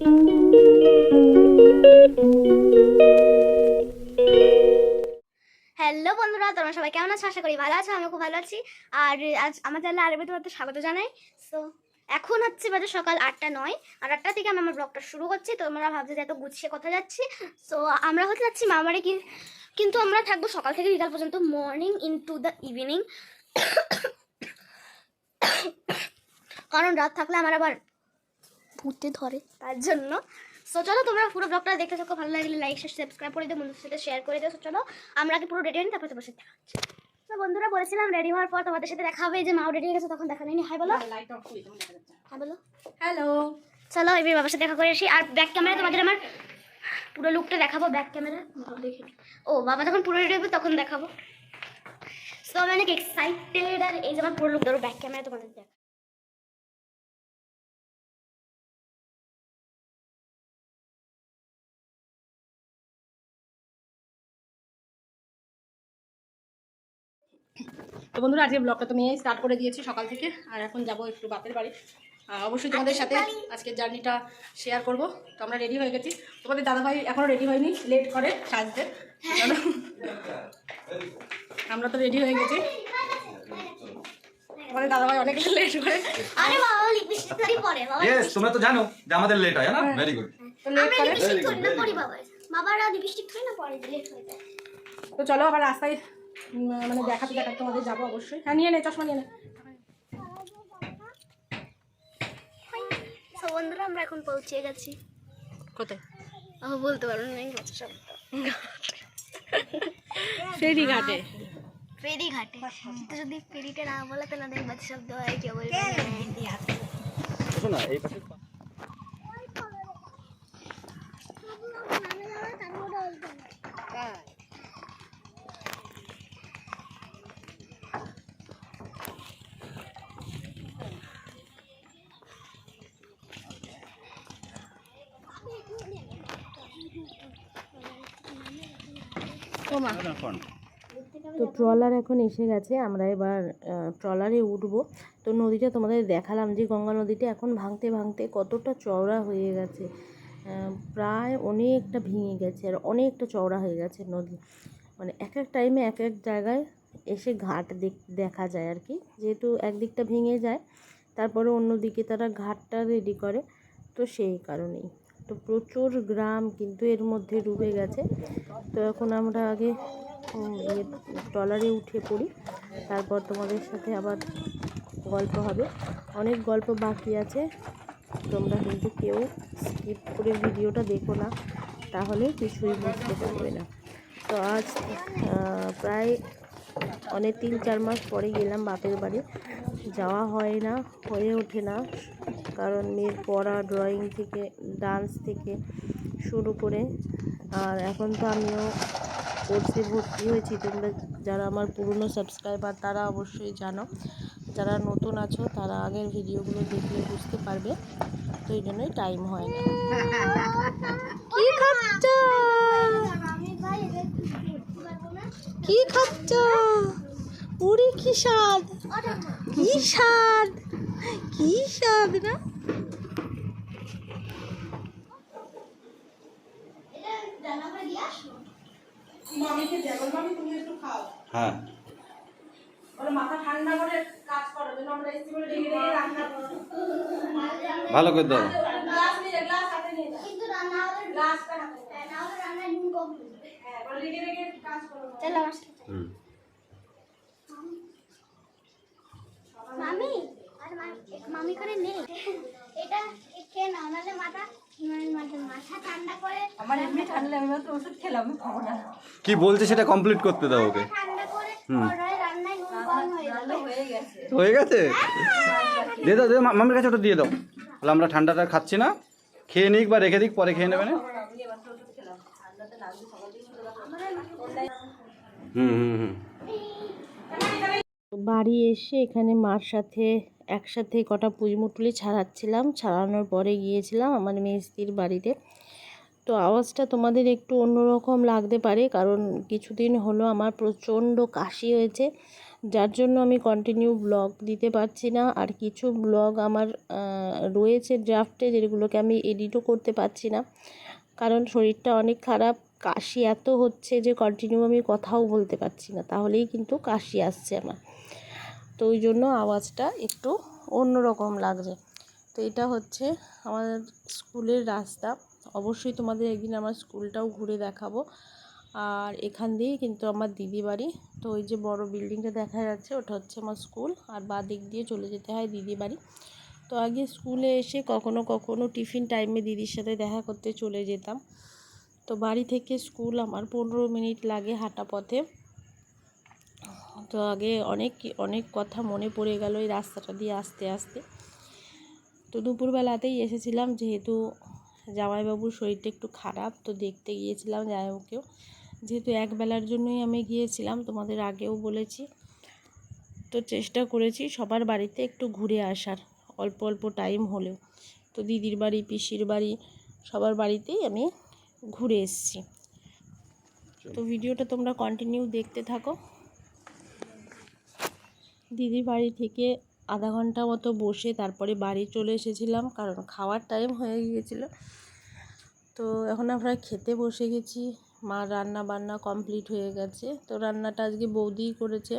Hello বন্ধুরা, তোমরা সবাই কেমন আছো? আশা করি ভালো আছো আমি খুব ভালো আছি। আর আজ আমার চ্যানেলে আরবে তোমাদের স্বাগত জানাই। সো এখন হচ্ছে বাজে সকাল আটটা নয়, আর আটটা থেকে আমি আমার ব্লগটা শুরু করছি। তোমরা ভাবছ যে এত গুছিয়ে কথা যাচ্ছি। সো আমরা হতে যাচ্ছি মামারে কি কিন্তু আমরা থাকব সকাল থেকে বিকাল পর্যন্ত morning in to the evening কারণ রাত থাকলে আমার আবার ভূতে ধরে। তার জন্য। সো চলো তোমরা পুরো ব্লগটা দেখতে থাকো। ভালো লাগলে লাইক সাবস্ক্রাইব করে দিও বন্ধুদের সাথে শেয়ার করে দিও। চলো আমরা আগে পুরো রেডি হই তারপর তোমার সাথে দেখা হচ্ছে। তো বন্ধুরা বলেছিলাম রেডি হওয়ার পর তোমাদের সাথে দেখা হবে। যে মাও রেডি হয়ে গেছে তখন দেখা নেই হাই বলো। হাই বলো। হ্যালো চলো এবার বাবার সাথে দেখা করে আসি। আর ব্যাক ক্যামেরা তোমাদের আমার পুরো লুকটা দেখাবো ব্যাক ক্যামেরা দেখে ও বাবা যখন পুরো রেডি হবে তখন দেখাবো। সো আমি অনেক এক্সাইটেড আর এই যে আমার পুরো লুক ধরো ব্যাক ক্যামেরা তোমাদের দেখ তো বন্ধুরা আজকে ব্লগটা তো নিয়ে স্টার্ট করে দিয়েছি সকাল থেকে আর এখন যাব একটু বাপের বাড়ি। অবশ্যই তোমাদের সাথে আজকে জার্নিটা শেয়ার করব। তো আমরা রেডি হয়ে গেছি। তোমাদের দাদাভাই এখনও রেডি হয়নি লেট করে সাজতে। চলো। আমরা তো রেডি হয়ে গেছি। আমাদের দাদাভাই অনেক লেট করে। আরে বাবা লিপস্টিক ধরি পরে বাবা। ইয়েস তোমরা তো জানো যে আমাদের লেট হয় না ভেরি গুড তো লেট করে। লিপস্টিক ধরি না পরি বাবা। বাবারা লিপস্টিক ধরি না পরে লেট হয়ে যায়। তো চলো আবার রাস্তায় মানে দেখাতে দেখাতে তোমাদের যাব অবশ্যই। হ্যাঁ নিয়ে নে চশমা নিয়ে নে। বন্ধুরা আমরা এখন পৌঁছে গেছি। কোথায়? ও বলতে পারব না এই কথা সব ফেরি ঘাটে ফেরি ঘাটে তো যদি ফেরিটা না বলাতে না দেখ বাচ্চা শব্দ হয় কেউ বলবে? শোনো এই পাশে। তো ট্রলার এখন এসে গেছে, আমরা এবার ট্রলারে উঠবো। তো নদীটা তোমাদের দেখালাম যে গঙ্গা নদীটা এখন ভাঙতে ভাঙতে কতটা চওড়া হয়ে গেছে। প্রায় অনেকটা ভেঙে গেছে আর অনেকটা চওড়া হয়ে গেছে নদী। মানে এক এক টাইমে এক এক জায়গায় এসে ঘাট দেখ- যায় আর কি। যেহেতু একদিকটা ভেঙে যায়, তারপরে অন্যদিকে তারা ঘাটটা রেডি করে, তো সেই কারণেই। তো প্রচুর গ্রাম কিন্তু এর মধ্যে ডুবে গেছে। তো এখন আমরা আগে ইয়ে ট্রলারে উঠে পড়ি। তারপর তোমাদের সাথে আবার গল্প হবে। অনেক গল্প বাকি আছে। তোমরা কিন্তু কেউ স্কিপ করে ভিডিওটা দেখো না, তাহলে কিছুই বুঝতে পারবে না। তো আজ প্রায় অনেক তিন চার মাস পরে গেলাম বাপের বাড়ি। যাওয়া হয় না হয়ে ওঠে না। কারণ মেয়ের পড়া ড্রয়িং থেকে ডান্স থেকে শুরু করে। আর এখন তো আমিও কোর্সে ভর্তি হয়েছি। তোমরা যারা আমার পুরনো সাবস্ক্রাইবার তারা অবশ্যই জানো। যারা নতুন আছো তারা আগের ভিডিওগুলো দেখলে বুঝতে পারবে। তো এই জন্যই টাইম হয় না। কি খাচ্ছ কি খাচ্ছ? উড়ি কি স্বাদ? কি স্বাদ? কি স্বাদ না মামিকে দেবো মামি তুমি একটু খাও। হ্যাঁ। মাথা ঠান্ডা করে কাজ করো যেন আমরা এসি বলে ডেকে ডেকে রান্না করো ভালো করে দাও। গ্লাস নিয়ে গ্লাস হাতে নিয়ে যাও কিন্তু রান্না হলে গ্লাসটা হাতে নিয়ে রান্না হলে হয়ে হ্যাঁ মামি আর মামি করে নে। এটা খেয়ে নাও নাহলে মাথা মানে কি বলছে সেটা কমপ্লিট করতে দাও ওকে। হয়ে গেছে। হয়ে গেছে? দিয়ে দাও দিয়ে মামির কাছে ওটা দিয়ে দাও। তাহলে আমরা ঠান্ডাটা খাচ্ছি না। খেয়ে নিক বা রেখে দিক পরে খেয়ে নেবে না হুম হুম হুম বাড়ি এসে এখানে মার সাথে, একসাথে কটা পুঁজমুটুলি ছাড়াচ্ছিলাম। ছাড়ানোর পরে গিয়েছিলাম আমার মেস্তির বাড়িতে। তো আওয়াজটা তোমাদের একটু অন্যরকম লাগতে পারে, কারণ কিছুদিন হলো আমার প্রচণ্ড কাশি হয়েছে। যার জন্য আমি কন্টিনিউ ব্লগ দিতে পারছি না। আর কিছু ব্লগ আমার রয়েছে ড্রাফটে যেগুলোকে আমি এডিটও করতে পারছি না। কারণ শরীরটা অনেক খারাপ। কাশি এত হচ্ছে যে কন্টিনিউ আমি কথাও বলতে পারছি না, তাহলেই কিন্তু কাশি আসছে আমার। তো ওই জন্য আওয়াজটা একটু অন্যরকম লাগছে। তো এটা হচ্ছে আমাদের স্কুলের রাস্তা। অবশ্যই তোমাদের একদিন আমার স্কুলটাও ঘুরে দেখাবো। আর এখান দিয়েই কিন্তু আমার দিদি বাড়ি তো ওই যে বড় বিল্ডিংটা দেখা যাচ্ছে, ওটা হচ্ছে আমার স্কুল। আর বা দিক দিয়ে চলে যেতে হয় দিদি বাড়ি তো আগে স্কুলে এসে কখনো কখনো টিফিন টাইমে দিদির সাথে দেখা করতে চলে যেতাম। তো বাড়ি থেকে স্কুল আমার পনেরো মিনিট লাগে হাঁটা পথে। তো আগে অনেক অনেক কথা মনে পড়ে গেল এই রাস্তাটা দিয়ে আসতে আসতে। তো দুপুরবেলাতেই এসেছিলাম যেহেতু জামাইবাবুর শরীরটা একটু খারাপ, তো দেখতে গিয়েছিলাম জামাইবাবুকেও। যেহেতু এক বেলার জন্যই আমি গিয়েছিলাম, তোমাদের আগেও বলেছি। তো চেষ্টা করেছি সবার বাড়িতে একটু ঘুরে আসার, অল্প অল্প টাইম হলেও। তো দিদির বাড়ি, পিসির বাড়ি, সবার বাড়িতেই আমি ঘুরে এসেছি। তো ভিডিওটা তোমরা কন্টিনিউ দেখতে থাকো। দিদির বাড়ি থেকে আধা ঘণ্টা মতো বসে তারপরে বাড়ি চলে এসেছিলাম কারণ খাওয়ার টাইম হয়ে গিয়েছিল। তো এখন আমরা খেতে বসে গেছি। মা রান্না বান্না কমপ্লিট হয়ে গেছে। তো রান্নাটা আজকে বৌদিই করেছে।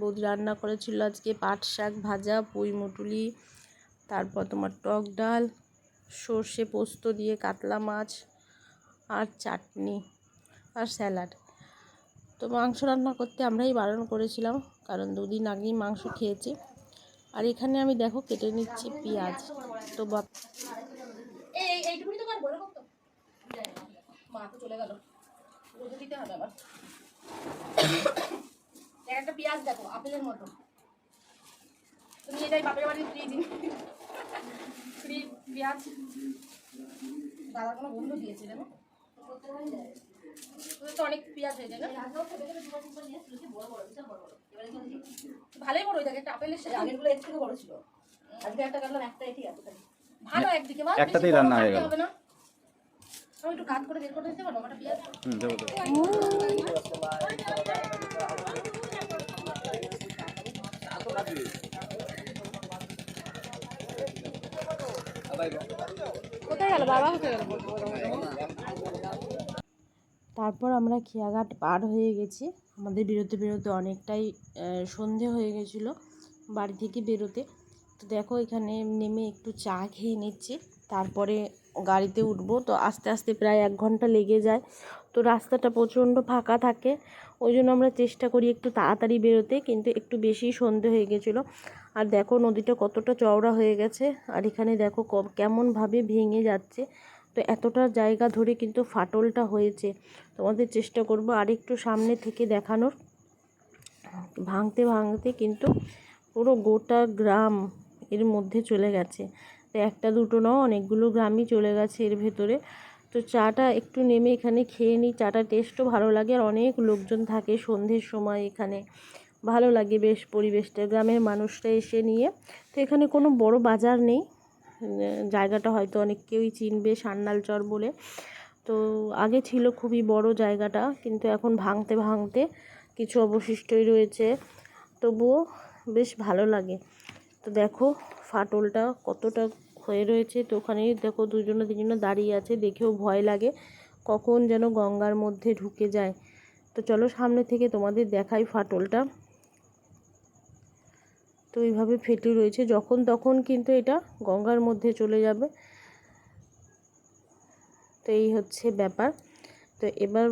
বৌদি রান্না করেছিল আজকে পাট শাক ভাজা পুঁই মুটুলি তারপর তোমার টক ডাল সর্ষে পোস্ত দিয়ে কাতলা মাছ আর চাটনি আর স্যালাড। তো মাংস রান্না করতে আমরাই বারণ করেছিলাম, কারণ দুদিন আগেই মাংস খেয়েছি। আর এখানে আমি দেখো কেটে নিচ্ছি পেঁয়াজ। তো একটা পেঁয়াজ দেখো দাদা কোনো বন্ধু দিয়েছে তোদের তো অনেক পেঁয়াজ হয়ে যায় না? ভালোই বড় ওই জায়গায় একটা আপেলের সাথে আগেরগুলো এর থেকে বড় ছিল। আজকে একটা কাটলাম একটা এটি এতটাই ভালো একদিকে একটাতেই রান্না হয়ে গেল। আমি একটু কাট করে বের করে দিতে পারব একটা পেঁয়াজ। হুম দেবো দেবো কোথায় গেল বাবা? কোথায় গেল তারপর আমরা খেয়াঘাট পার হয়ে গেছি। আমাদের বেরোতে বেরোতে অনেকটাই সন্ধে হয়ে গেছিল বাড়ি থেকে বেরোতে। তো দেখো এখানে নেমে একটু চা খেয়ে নিচ্ছি। তারপরে গাড়িতে উঠবো। তো আস্তে আস্তে প্রায় এক ঘণ্টা লেগে যায়। তো রাস্তাটা প্রচণ্ড ফাঁকা থাকে। ওই জন্য আমরা চেষ্টা করি একটু তাড়াতাড়ি বেরোতে, কিন্তু একটু বেশি সন্ধে হয়ে গেছিল। আর দেখো নদীটা কতটা চওড়া হয়ে গেছে। আর এখানে দেখো কেমনভাবে ভেঙে যাচ্ছে। তো এতটা জায়গা ধরে কিন্তু ফাটলটা হয়েছে। তোমাদের চেষ্টা করব আরেকটু সামনে থেকে দেখানোর। ভাঙতে ভাঙতে কিন্তু পুরো গোটা গ্রাম এর মধ্যে চলে গেছে। তো একটা দুটো নয়, অনেকগুলো গ্রামই চলে গেছে এর ভেতরে। তো চাটা একটু নেমে এখানে খেয়ে নিই। চাটা টেস্টও ভালো লাগে আর অনেক লোকজন থাকে সন্ধ্যের সময় এখানে। ভালো লাগে বেশ পরিবেশটা, গ্রামের মানুষরা এসে নিয়ে। তো এখানে কোনো বড় বাজার নেই। জায়গাটা হয়তো অনেক কেউই চিনবে, সান্নাল চর বলে। তো আগে ছিল খুবই বড় জায়গাটা, কিন্তু এখন ভাঙতে ভাঙতে কিছু অবশিষ্টই রয়েছে। তবুও বেশ ভালো লাগে। তো দেখো ফাটলটা কতটা হয়ে রয়েছে। তো ওখানেই দেখো দুজনে তিনজনে দাঁড়িয়ে আছে, দেখেও ভয় লাগে কখন যেন গঙ্গার মধ্যে ঢুকে যায়। তো চলো সামনে থেকে তোমাদের দেখাই ফাটলটা। তো এইভাবে ফেটে রয়েছে। যখন তখন কিন্তু এটা গঙ্গার মধ্যে চলে যাবে। তো এই হচ্ছে ব্যাপার। তো এবার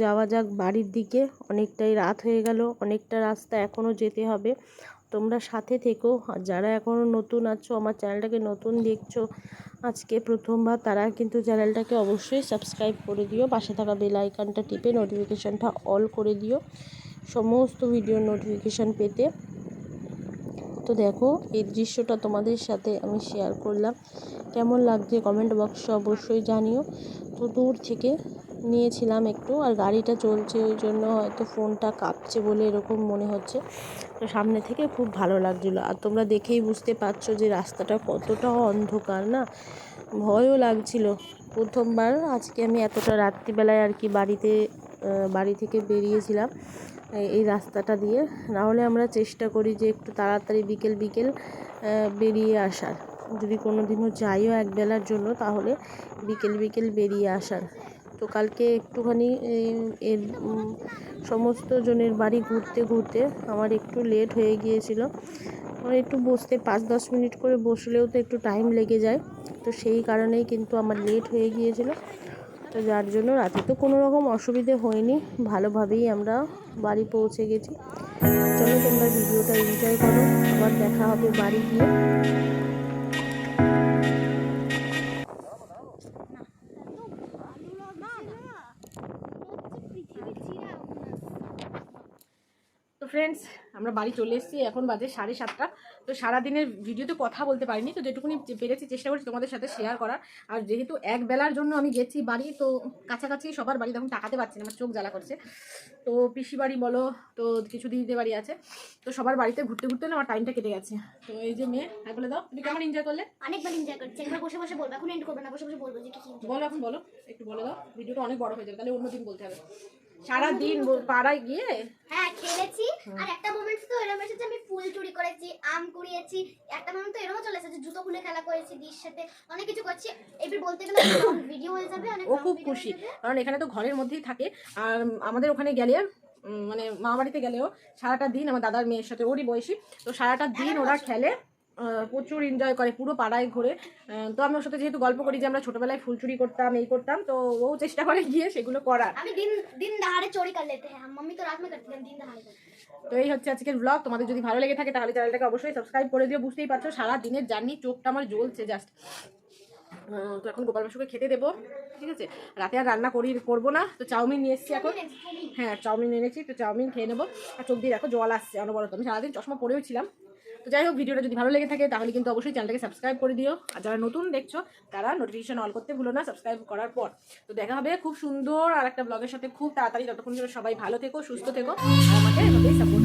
যাওয়া যাক বাড়ির দিকে। অনেকটাই রাত হয়ে গেল। অনেকটা রাস্তা এখনও যেতে হবে। তোমরা সাথে থেকো। যারা এখনও নতুন আছো, আমার চ্যানেলটাকে নতুন দেখছ, আজকে প্রথমবার, তারা কিন্তু চ্যানেলটাকে অবশ্যই সাবস্ক্রাইব করে দিও। পাশে থাকা বেল আইকনটা টিপে নোটিফিকেশানটা অল করে দিও। সমস্ত ভিডিও নোটিফিকেশান পেতে। তো দেখো, এই দৃশ্যটা তোমাদের সাথে আমি শেয়ার করলাম। কেমন লাগছে কমেন্ট বক্সে অবশ্যই জানিও। তো দূর থেকে নিয়েছিলাম একটু, আর গাড়িটা চলছে, ওই জন্য হয়তো ফোনটা কাঁপছে বলে এরকম মনে হচ্ছে। তো সামনে থেকে খুব ভালো লাগছিল। আর তোমরা দেখেই বুঝতে পারছ যে রাস্তাটা কতটা অন্ধকার না? ভয়ও লাগছিল। প্রথমবার, আজকে আমি এতটা রাত্রিবেলায় আর কি বাড়িতে বাড়ি থেকে বেরিয়েছিলাম। এই- রাস্তাটা দিয়ে। নাহলে আমরা চেষ্টা করি যে একটু তাড়াতাড়ি বিকেল বিকেল বেরিয়ে আসার। যদি কোনো দিনও যাইও একবেলার জন্য, তাহলে বিকেল বিকেল বেরিয়ে আসার। তো কালকে একটুখানি এর সমস্ত জনের বাড়ি ঘুরতে ঘুরতে আমার একটু লেট হয়ে গিয়েছিল। মানে একটু বসতে পাঁচ দশ মিনিট করে বসলেও তো একটু টাইম লেগে যায়। তো সেই কারণেই কিন্তু আমার লেট হয়ে গিয়েছিল। তো যার জন্য রাতে তো কোনো রকম অসুবিধে হয়নি। ভালোভাবেই আমরা বাড়ি পৌঁছে গেছি। চলো তোমরা ভিডিওটা এনজয় করো। আবার দেখা হবে বাড়ি গিয়ে। ফ্রেন্ডস আমরা বাড়ি চলে এসেছি এখন বাজে সাড়ে সাতটা। তো সারাদিনের ভিডিওতে কথা বলতে পারিনি তো যেটুকুনি পেরেছি চেষ্টা করছি তোমাদের সাথে শেয়ার করার। আর যেহেতু এক বেলার জন্য আমি গেছি বাড়ি তো কাছাকাছি সবার বাড়ি তখন তাকাতে পারছি না আমার চোখ জ্বালা করছে। তো পিসি বাড়ি বলো তো কিছু দিদিদের বাড়ি আছে। তো সবার বাড়িতে ঘুরতে ঘুরতে না আমার টাইমটা কেটে গেছে। তো এই যে মেয়ে হ্যাঁ বলে দাও তুমি কেমন এনজয় করলে? অনেকবার এনজয় করছি একবার বসে বসে বলব এখন এন্ড করবে না বসে বসে বলব যে কি কি বলো এখন বলো একটু বলে দাও ভিডিওটা অনেক বড় হয়ে যাবে তাহলে অন্যদিন বলতে হবে। সারাদিন ব- পাড়ায় গিয়ে? হ্যাঁ খেলেছি। আর একটা মোমেন্টস তো এরকম এসেছে আমি ফুল চুরি করেছি আম কুড়িয়েছি। একটা মোমেন্ট তো এরকমও চলে এসেছে জুতো খুলে খেলা করেছি দির সাথে অনেক কিছু করছি। এবার বলতে গেলে ভিডিও হয়ে যাবে অনেক ও খুব খুশি কারণ এখানে তো ঘরের মধ্যেই থাকে। আর আমাদের ওখানে গেলে মানে মা বাড়িতে গেলেও সারাটা দিন আমার দাদার মেয়ের সাথে ওরই বয়সী তো সারাটা দিন ওরা খেলে। প্রচুর এনজয় করে পুরো পাড়ায় ঘুরে। তো আমি ওর সাথে যেহেতু গল্প করি যে আমরা ছোটবেলায় ফুল চুরি করতাম এই করতাম তো ও চেষ্টা করে গিয়ে সেগুলো করার। আমি দিন দিন দাহারে চুরি লেতে হ্যাঁ মাম্মি তো রাত মে করতে দিন দাহারে তো এই হচ্ছে আজকের ব্লগ তোমাদের যদি ভালো লেগে থাকে তাহলে চ্যানেলটাকে অবশ্যই সাবস্ক্রাইব করে দিও বুঝতেই পারছ সারা দিনের জার্নি চোখটা আমার জ্বলছে জাস্ট তো এখন গোপাল মাসুকে খেতে দেবো, ঠিক আছে? রাতে আর রান্না করি, করব না, তো চাউমিন নিয়ে এসেছি এখন। হ্যাঁ চাউমিন এনেছি তো চাউমিন খেয়ে নেব। আর চোখ দিয়ে দেখো জল আসছে অনবরত আমি সারাদিন চশমা পরেও ছিলাম। তো যাই হোক, ভিডিওটা যদি ভালো লেগে থাকে, তাহলে কিন্তু অবশ্যই চ্যানেলটাকে সাবস্ক্রাইব করে দিও। আর যারা নতুন দেখছ, তারা নোটিফিকেশন অল করতে ভুলো না সাবস্ক্রাইব করার পর। তো দেখা হবে খুব সুন্দর আর একটা ব্লগের সাথে, খুব তাড়াতাড়ি। যতক্ষণ সবাই ভালো থেকো, সুস্থ থেকো। আমাকে সাপোর্ট